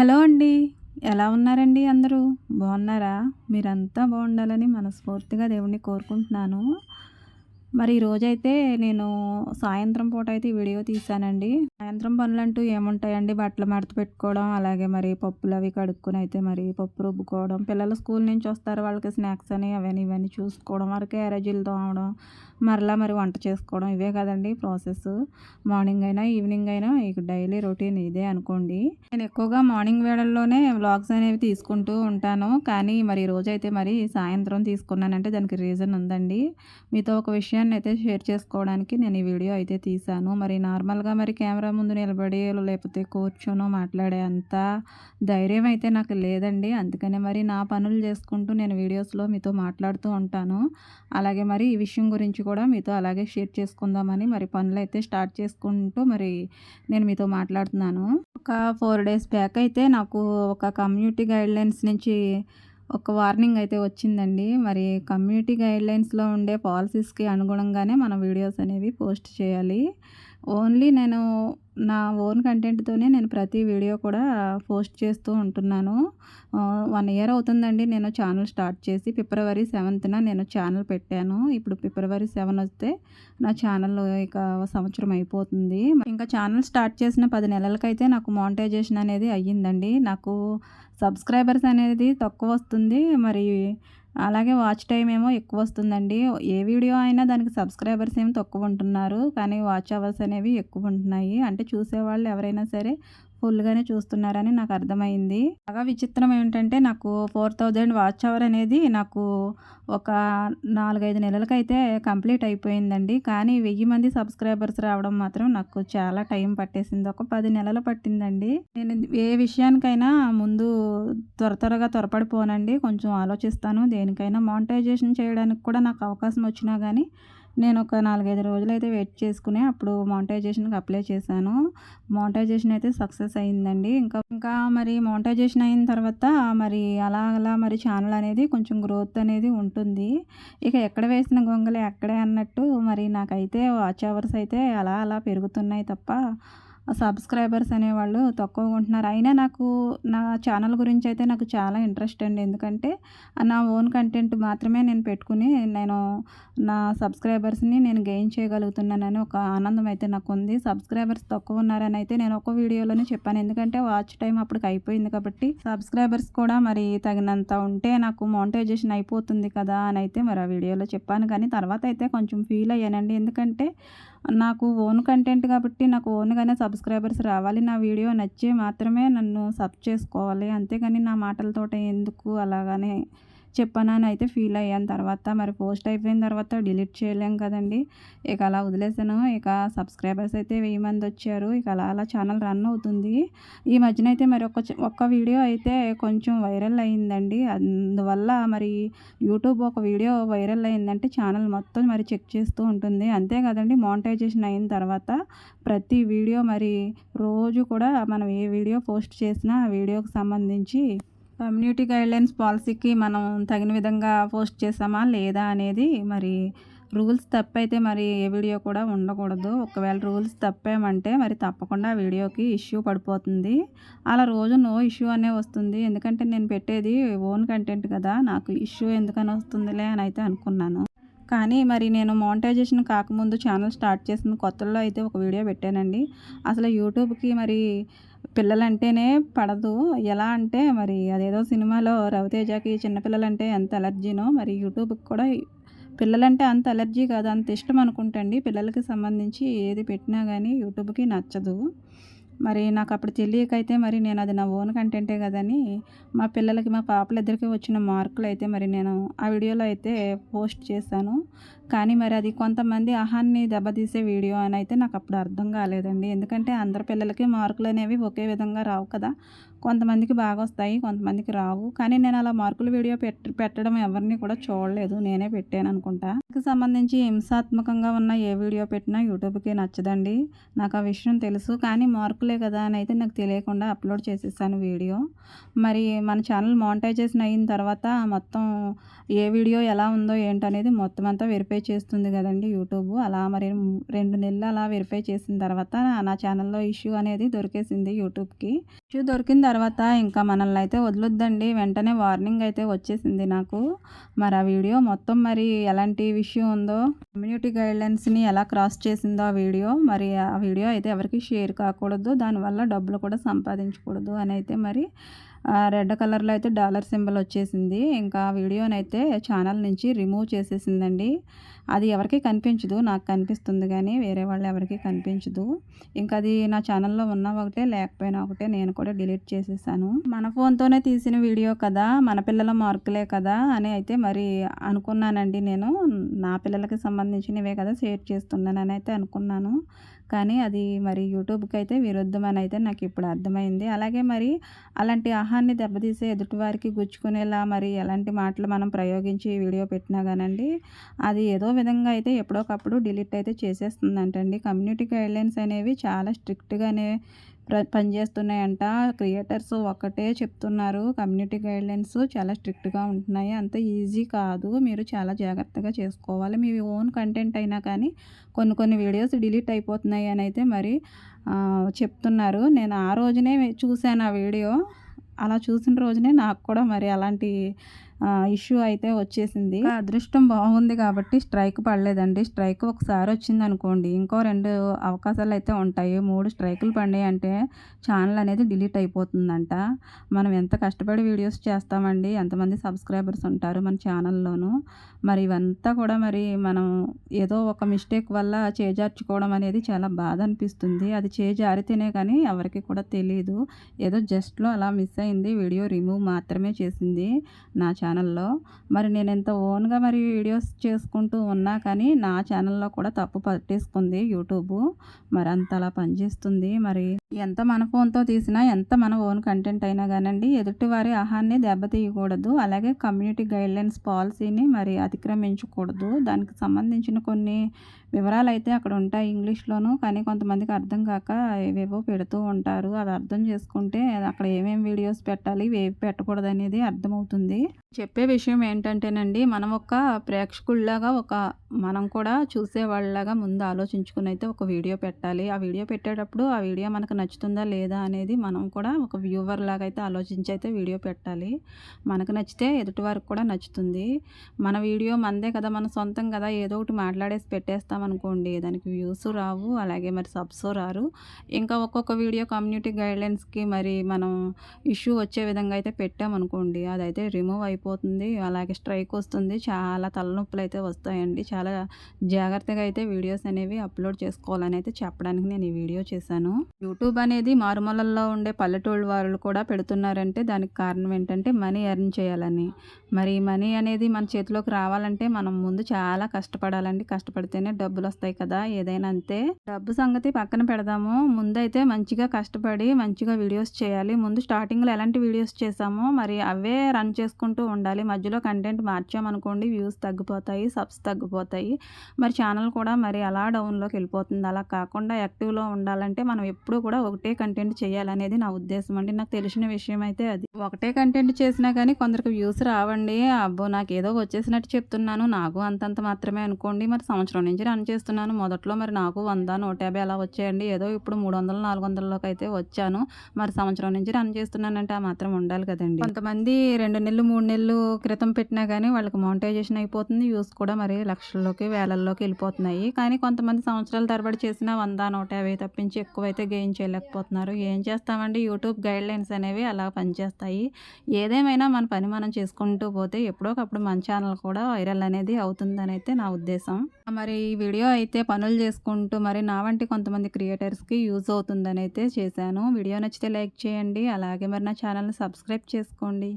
Hello అండి. ఎలా ఉన్నారండి అందరూ? బాగున్నారా? మీరంతా బాగుండాలని మనస్ఫూర్తిగా దేవుణ్ణి కోరుకుంటున్నాను. మరి ఈరోజైతే నేను సాయంత్రం పూట అయితే వీడియో తీశానండి. సాయంత్రం పనులంటూ ఏముంటాయండి? బట్టలు మడత పెట్టుకోవడం అలాగే మరి పప్పులు అవి కడుక్కుని అయితే మరి పప్పు రుబ్బుకోవడం పిల్లలు స్కూల్ నుంచి వస్తారు వాళ్ళకి స్నాక్స్ అని అవన్నీ ఇవన్నీ చూసుకోవడం వరకు ఎరజీలు తోమడం మరలా మరి వంట చేసుకోవడం ఇవే కదండి ప్రాసెస్. మార్నింగ్ అయినా ఈవినింగ్ అయినా ఇక డైలీ రొటీన్ ఇదే అనుకోండి. నేను ఎక్కువగా మార్నింగ్ వేళల్లోనే వ్లాగ్స్ అనేవి తీసుకుంటూ ఉంటాను. కానీ మరి రోజైతే మరి సాయంత్రం తీసుకున్నానంటే దానికి రీజన్ ఉందండి. మీతో ఒక విషయాన్ని అయితే షేర్ చేసుకోవడానికి నేను ఈ వీడియో అయితే తీశాను. మరి నార్మల్గా మరి కెమెరా ముందు నిలబడి లేకపోతే కూర్చొనో మాట్లాడే అంత ధైర్యం అయితే నాకు లేదండి. అందుకనే మరి నా పనులు చేసుకుంటూ నేను వీడియోస్లో మీతో మాట్లాడుతూ ఉంటాను. అలాగే మరి ఈ విషయం గురించి కూడా మీతో అలాగే షేర్ చేసుకుందామని మరి పనులు అయితే స్టార్ట్ చేసుకుంటూ మరి నేను మీతో మాట్లాడుతున్నాను. ఒక ఫోర్ డేస్ బ్యాక్ అయితే నాకు ఒక కమ్యూనిటీ గైడ్లైన్స్ నుంచి ఒక వార్నింగ్ అయితే వచ్చిందండి. మరి కమ్యూనిటీ గైడ్లైన్స్లో ఉండే పాలసీస్కి అనుగుణంగానే మన వీడియోస్ అనేవి పోస్ట్ చేయాలి. ఓన్లీ నేను నా ఓన్ కంటెంట్తోనే నేను ప్రతి వీడియో కూడా పోస్ట్ చేస్తూ ఉంటున్నాను. వన్ ఇయర్ అవుతుందండి నేను ఛానల్ స్టార్ట్ చేసి. ఫిబ్రవరి సెవెంత్న నేను ఛానల్ పెట్టాను. ఇప్పుడు ఫిబ్రవరి సెవెన్ వస్తే నా ఛానల్ ఇక సంవత్సరం అయిపోతుంది. ఇంకా ఛానల్ స్టార్ట్ చేసిన పది నెలలకైతే నాకు మానిటైజేషన్ అనేది అయ్యిందండి. నాకు సబ్స్క్రైబర్స్ అనేది తక్కువ వస్తుంది. మరి అలాగే వాచ్ టైం ఏమో ఎక్కువ వస్తుందండి ఏ వీడియో అయినా దానికి సబ్స్క్రైబర్స్ ఏమో తక్కువ ఉంటున్నారు. కానీ వాచ్ అవర్స్ అనేవి ఎక్కువ ఉంటున్నాయి. అంటే చూసేవాళ్ళు ఎవరైనా సరే ఫుల్గానే చూస్తున్నారని నాకు అర్థమైంది. బాగా విచిత్రం ఏంటంటే నాకు ఫోర్ థౌజండ్ వాచ్ అవర్ అనేది నాకు ఒక నాలుగైదు నెలలకైతే కంప్లీట్ అయిపోయిందండి. కానీ వెయ్యి మంది సబ్స్క్రైబర్స్ రావడం మాత్రం నాకు చాలా టైం పట్టేసింది. ఒక పది నెలలు పట్టిందండి. నేను ఏ విషయానికైనా ముందు త్వర త్వరగా త్వరపడిపోనండి. కొంచెం ఆలోచిస్తాను దేనికైనా. మానిటైజేషన్ చేయడానికి కూడా నాకు అవకాశం వచ్చినా కానీ నేను ఒక నాలుగైదు రోజులు అయితే వెయిట్ చేసుకుని అప్పుడు మానిటైజేషన్కి అప్లై చేశాను. మానిటైజేషన్ అయితే సక్సెస్ అయిందండి. ఇంకా ఇంకా మరి మానిటైజేషన్ అయిన తర్వాత మరి అలా అలా మరి ఛానల్ అనేది కొంచెం గ్రోత్ అనేది ఉంటుంది. ఇక ఎక్కడ వేసిన గొంగలి ఎక్కడే అన్నట్టు మరి నాకైతే వాచ్ అవర్స్ అయితే అలా అలా పెరుగుతున్నాయి తప్ప సబ్స్క్రైబర్స్ అనేవాళ్ళు తక్కువగా ఉంటున్నారు. అయినా నాకు నా ఛానల్ గురించి అయితే నాకు చాలా ఇంట్రెస్ట్ అండి. ఎందుకంటే నా ఓన్ కంటెంట్ మాత్రమే నేను పెట్టుకుని నేను నా సబ్స్క్రైబర్స్ని నేను గెయిన్ చేయగలుగుతున్నానని ఒక ఆనందం అయితే నాకు ఉంది సబ్స్క్రైబర్స్ తక్కువ ఉన్నారని అయితే నేను ఒక వీడియోలోనే చెప్పాను. ఎందుకంటే వాచ్ టైం అప్పటికి అయిపోయింది కాబట్టి సబ్స్క్రైబర్స్ కూడా మరి తగినంత ఉంటే నాకు మోనిటైజేషన్ అయిపోతుంది కదా అని అయితే మరి ఆ వీడియోలో చెప్పాను. కానీ తర్వాత అయితే కొంచెం ఫీల్ అయ్యానండి. ఎందుకంటే నాకు ఓన్ కంటెంట్ కాబట్టి నాకు ఓన్గానే సబ్స్క్రైబర్స్ రావాలి. నా వీడియో నచ్చి మాత్రమే నన్ను సబ్ చేసుకోవాలి. అంతేగాని నా మాటలతోట ఎందుకు అలాగనే చెప్పానని అయితే ఫీల్ అయ్యాను. తర్వాత మరి పోస్ట్ అయిపోయిన తర్వాత డిలీట్ చేయలేం కదండి. ఇక అలా వదిలేసాను ఇక సబ్స్క్రైబర్స్ అయితే వెయ్యి మంది వచ్చారు. ఇక అలా అలా ఛానల్ రన్ అవుతుంది. ఈ మధ్యన అయితే మరి ఒక ఒక్క వీడియో అయితే కొంచెం వైరల్ అయిందండి. అందువల్ల మరి యూట్యూబ్ ఒక వీడియో వైరల్ అయిందంటే ఛానల్ మొత్తం మరి చెక్ చేస్తూ ఉంటుంది. అంతే కదండి. మానిటైజేషన్ అయిన తర్వాత ప్రతి వీడియో మరి రోజు కూడా మనం ఏ వీడియో పోస్ట్ చేసినా ఆ వీడియోకి సంబంధించి కమ్యూనిటీ గైడ్లైన్స్ పాలసీకి మనం తగిన విధంగా పోస్ట్ చేసామా లేదా అనేది మరి రూల్స్ తప్పైతే మరి ఏ వీడియో కూడా ఉండకూడదు. ఒకవేళ రూల్స్ తప్పేమంటే మరి తప్పకుండా వీడియోకి ఇష్యూ పడిపోతుంది. అలా రోజు నో ఇష్యూ అనే వస్తుంది. ఎందుకంటే నేను పెట్టేది ఓన్ కంటెంట్ కదా నాకు ఇష్యూ ఎందుకని వస్తుందిలే అని అయితే అనుకున్నాను. కానీ మరి నేను మోనిటైజేషన్ కాకముందు ఛానల్ స్టార్ట్ చేసిన కొత్తలో అయితే ఒక వీడియో పెట్టానండి. అసలు యూట్యూబ్కి మరి పిల్లలంటేనే పడదు. ఎలా అంటే మరి అదేదో సినిమాలో రవితేజకి చిన్నపిల్లలంటే ఎంత ఎలర్జీనో మరి యూట్యూబ్కి కూడా పిల్లలంటే అంత ఎలర్జీ కాదు అంత ఇష్టం అనుకుంటండి. పిల్లలకి సంబంధించి ఏది పెట్టినా కానీ యూట్యూబ్కి నచ్చదు. మరి నాకు అప్పుడు తెలియకైతే మరి నేను అది నా ఓన్ కంటెంటే కదని మా పిల్లలకి మా పాపలిద్దరికీ వచ్చిన మార్కులు అయితే మరి నేను ఆ వీడియోలో అయితే పోస్ట్ చేశాను. కానీ మరి అది కొంతమంది అహాన్ని దెబ్బతీసే వీడియో అని అయితే నాకు అప్పుడు అర్థం కాలేదండి. ఎందుకంటే అందరి పిల్లలకి మార్కులు అనేవి ఒకే విధంగా రావు కదా. కొంతమందికి బాగా వస్తాయి కొంతమందికి రావు. కానీ నేను అలా మార్కుల వీడియో పెట్ పెట్టడం ఎవరిని కూడా చూడలేదు. నేనే పెట్టాను అనుకుంటా. దానికి సంబంధించి హింసాత్మకంగా ఉన్న ఏ వీడియో పెట్టినా యూట్యూబ్కి నచ్చదండి. నాకు ఆ విషయం తెలుసు. కానీ మార్కులు కదా అని అయితే నాకు తెలియకుండా అప్లోడ్ చేసేసాను వీడియో. మరి మన ఛానల్ మానిటైజేషన్ అయిన తర్వాత మొత్తం ఏ వీడియో ఎలా ఉందో ఏంటనేది మొత్తం అంతా వెరిఫై చేస్తుంది కదండి యూట్యూబ్. అలా మరి రెండు నెలలు అలా వెరిఫై చేసిన తర్వాత నా ఛానల్లో ఇష్యూ అనేది దొరికేసింది యూట్యూబ్కి. ఇష్యూ దొరికిన తర్వాత ఇంకా మనల్ని అయితే వదలొద్దండి. వెంటనే వార్నింగ్ అయితే వచ్చేసింది నాకు. మరి ఆ వీడియో మొత్తం మరి ఎలాంటి విషయం ఉందో కమ్యూనిటీ గైడ్లైన్స్ని ఎలా క్రాస్ చేసిందో ఆ వీడియో మరి ఆ వీడియో అయితే ఎవరికి షేర్ కాకూడదు. దానివల్ల డబ్బులు కూడా సంపాదించకూడదు అని అయితే మరి రెడ్ కలర్లో అయితే డాలర్ సింబల్ వచ్చేసింది. ఇంకా వీడియోని అయితే ఛానల్ నుంచి రిమూవ్ చేసేసిందండి. అది ఎవరికి కనిపించదు నాకు కనిపిస్తుంది కానీ వేరే వాళ్ళు ఎవరికి కనిపించదు. ఇంకా అది నా ఛానల్లో ఉన్న ఒకటే లేకపోయినా ఒకటే నేను కూడా డిలీట్ చేసేసాను. మన ఫోన్తోనే తీసిన వీడియో కదా మన పిల్లల మార్కులే కదా అని అయితే మరి అనుకున్నానండి నేను. నా పిల్లలకి సంబంధించినవే కదా షేర్ చేస్తున్నానని అయితే అనుకున్నాను. కానీ అది మరి యూట్యూబ్కి అయితే విరుద్ధమని అయితే నాకు ఇప్పుడు అర్థమైంది. అలాగే మరి అలాంటి ఆహాన్ని దెబ్బతీసే ఎదుటివారికి గుచ్చుకునేలా మరి ఎలాంటి మాటలు మనం ప్రయోగించి వీడియో పెట్టినా కానండి అది ఏదో విధంగా అయితే ఎప్పుడోకప్పుడు డిలీట్ అయితే చేసేస్తుందంటండి. కమ్యూనిటీ గైడ్లైన్స్ అనేవి చాలా స్ట్రిక్ట్గానే పనిచేస్తున్నాయంట. క్రియేటర్స్ ఒక్కటే చెప్తున్నారు. కమ్యూనిటీ గైడ్లైన్స్ చాలా స్ట్రిక్ట్గా ఉంటున్నాయి. అంత ఈజీ కాదు. మీరు చాలా జాగ్రత్తగా చేసుకోవాలి. మీ ఓన్ కంటెంట్ అయినా కానీ కొన్ని కొన్ని వీడియోస్ డిలీట్ అయిపోతున్నాయి అని అయితే మరి చెప్తున్నారు. నేను ఆ రోజునే చూశాను ఆ వీడియో. అలా చూసిన రోజునే నాకు కూడా మరి అలాంటి ఇష్యూ అయితే వచ్చేసింది. అదృష్టం బాగుంది కాబట్టి స్ట్రైక్ పడలేదండి. స్ట్రైక్ ఒకసారి వచ్చింది అనుకోండి ఇంకో రెండు అవకాశాలు అయితే ఉంటాయి. మూడు స్ట్రైకులు పడినాయి అంటే ఛానల్ అనేది డిలీట్ అయిపోతుందంట. మనం ఎంత కష్టపడి వీడియోస్ చేస్తామండి ఎంతమంది సబ్స్క్రైబర్స్ ఉంటారు మన ఛానల్లోనూ. మరి ఇవంతా కూడా మరి మనం ఏదో ఒక మిస్టేక్ వల్ల చేజార్చుకోవడం అనేది చాలా బాధ అనిపిస్తుంది. అది చేజారితేనే కానీ ఎవరికి కూడా తెలియదు ఏదో జస్ట్లో అలా మిస్ అయింది వీడియో రిమూవ్ మాత్రమే చేసింది. నా ఛానల్ ఛానల్లో. మరి నేను ఎంత ఓన్గా మరి వీడియోస్ చేసుకుంటూ ఉన్నా కానీ నా ఛానల్లో కూడా తప్పు పట్టేసుకుంది యూట్యూబ్. మరి అంత అలా పనిచేస్తుంది మరి ఎంత మన ఫోన్తో తీసినా ఎంత మన ఓన్ కంటెంట్ అయినా కానండి ఎదుటివారి ఆహాన్ని దెబ్బతీయకూడదు. అలాగే కమ్యూనిటీ గైడ్లైన్స్ పాలసీని మరి అతిక్రమించకూడదు. దానికి సంబంధించిన కొన్ని వివరాలు అయితే అక్కడ ఉంటాయి ఇంగ్లీష్లోనూ కానీ కొంతమందికి అర్థం కాక ఏవేవో పెడుతూ ఉంటారు. అవి అర్థం చేసుకుంటే అక్కడ ఏమేమి వీడియోస్ పెట్టాలి ఏవి పెట్టకూడదు అనేది అర్థమవుతుంది. చెప్పే విషయం ఏంటంటేనండి మనం ఒక ప్రేక్షకుల్లాగా ఒక మనం కూడా చూసేవాళ్ళలాగా ముందు ఆలోచించుకుని అయితే ఒక వీడియో పెట్టాలి. ఆ వీడియో పెట్టేటప్పుడు ఆ వీడియో మనకు నచ్చుతుందా లేదా అనేది మనం కూడా ఒక వ్యూవర్ లాగా అయితే ఆలోచించి అయితే వీడియో పెట్టాలి. మనకు నచ్చితే ఎదుటి వారికి కూడా నచ్చుతుంది. మన వీడియో మందే కదా మన సొంతం కదా ఏదో ఒకటి మాట్లాడేసి పెట్టేస్తామనుకోండి దానికి వ్యూస్ రావు అలాగే మరి సబ్స్ రారు. ఇంకా ఒక్కొక్క వీడియో కమ్యూనిటీ గైడ్లైన్స్కి మరి మనం ఇష్యూ వచ్చే విధంగా అయితే పెట్టామనుకోండి అదైతే రిమూవ్ అయిపోతుంది. అలాగే స్ట్రైక్ వస్తుంది. చాలా తలనొప్పులు అయితే వస్తాయండి. చాలా చాలా జాగ్రత్తగా అయితే వీడియోస్ అనేవి అప్లోడ్ చేసుకోవాలని అయితే చెప్పడానికి నేను ఈ వీడియో చేశాను. యూట్యూబ్ అనేది మారుమూలల్లో ఉండే పల్లెటూళ్ళ వాళ్ళు కూడా పెడుతున్నారంటే దానికి కారణం ఏంటంటే మనీ ఎర్న్ చేయాలని. మరి మనీ అనేది మన చేతిలోకి రావాలంటే మనం ముందు చాలా కష్టపడాలండి. కష్టపడితేనే డబ్బులు వస్తాయి కదా. ఏదైనా అంతే. డబ్బు సంగతి పక్కన పెడదాము. ముందైతే మంచిగా కష్టపడి మంచిగా వీడియోస్ చేయాలి. ముందు స్టార్టింగ్లో ఎలాంటి వీడియోస్ చేసామో మరి అవే రన్ చేసుకుంటూ ఉండాలి. మధ్యలో కంటెంట్ మార్చామనుకోండి వ్యూస్ తగ్గిపోతాయి సబ్స్ తగ్గిపోతాయి. మరి ఛానల్ కూడా మరి అలా డౌన్లోకి వెళ్ళిపోతుంది. అలా కాకుండా యాక్టివ్లో ఉండాలంటే మనం ఎప్పుడూ కూడా ఒకటే కంటెంట్ చేయాలనేది నా ఉద్దేశం అండి. నాకు తెలిసిన విషయం అయితే అది. ఒకటే కంటెంట్ చేసినా కానీ కొందరికి వ్యూస్ రావండి. అబ్బో నాకు ఏదో వచ్చేసినట్టు చెప్తున్నాను. నాకు అంతంత మాత్రమే అనుకోండి. మరి సంవత్సరం నుంచి రన్ చేస్తున్నాను. మొదట్లో మరి నాకు వంద నూట యాభై అలా వచ్చాయండి. ఏదో ఇప్పుడు మూడు వందలు నాలుగు వందలలోకి అయితే వచ్చాను. మరి సంవత్సరం నుంచి రన్ చేస్తున్నానంటే ఆ మాత్రం ఉండాలి కదండి. కొంతమంది రెండు నెలలు మూడు నెలలు క్రితం పెట్టినా కానీ వాళ్ళకి మౌంటైజేషన్ అయిపోతుంది. వ్యూస్ కూడా మరి లక్షల్లోకి వేలల్లోకి వెళ్ళిపోతున్నాయి. కానీ కొంతమంది సంవత్సరాల తరబడి చేసిన వంద నూట యాభై తప్పించి ఎక్కువైతే గెయిన్ చేయలేకపోతున్నారు ఏం చేస్తామండి? యూట్యూబ్ గైడ్ లైన్స్ అనేవి అలా పనిచేస్తాయి. ఏదేమైనా మన పని మనం చేసుకుంటూ పోతే ఎప్పుడోకప్పుడు మన ఛానల్ కూడా వైరల్ అనేది అవుతుందని అయితే నా ఉద్దేశం. మరి ఈ వీడియో అయితే పనులు చేసుకుంటూ మరి నా వంటి కొంతమంది క్రియేటర్స్కి యూజ్ అవుతుందని అయితే చేశాను. వీడియో నచ్చితే లైక్ చేయండి. అలాగే మరి నా ఛానల్ని సబ్స్క్రైబ్ చేసుకోండి.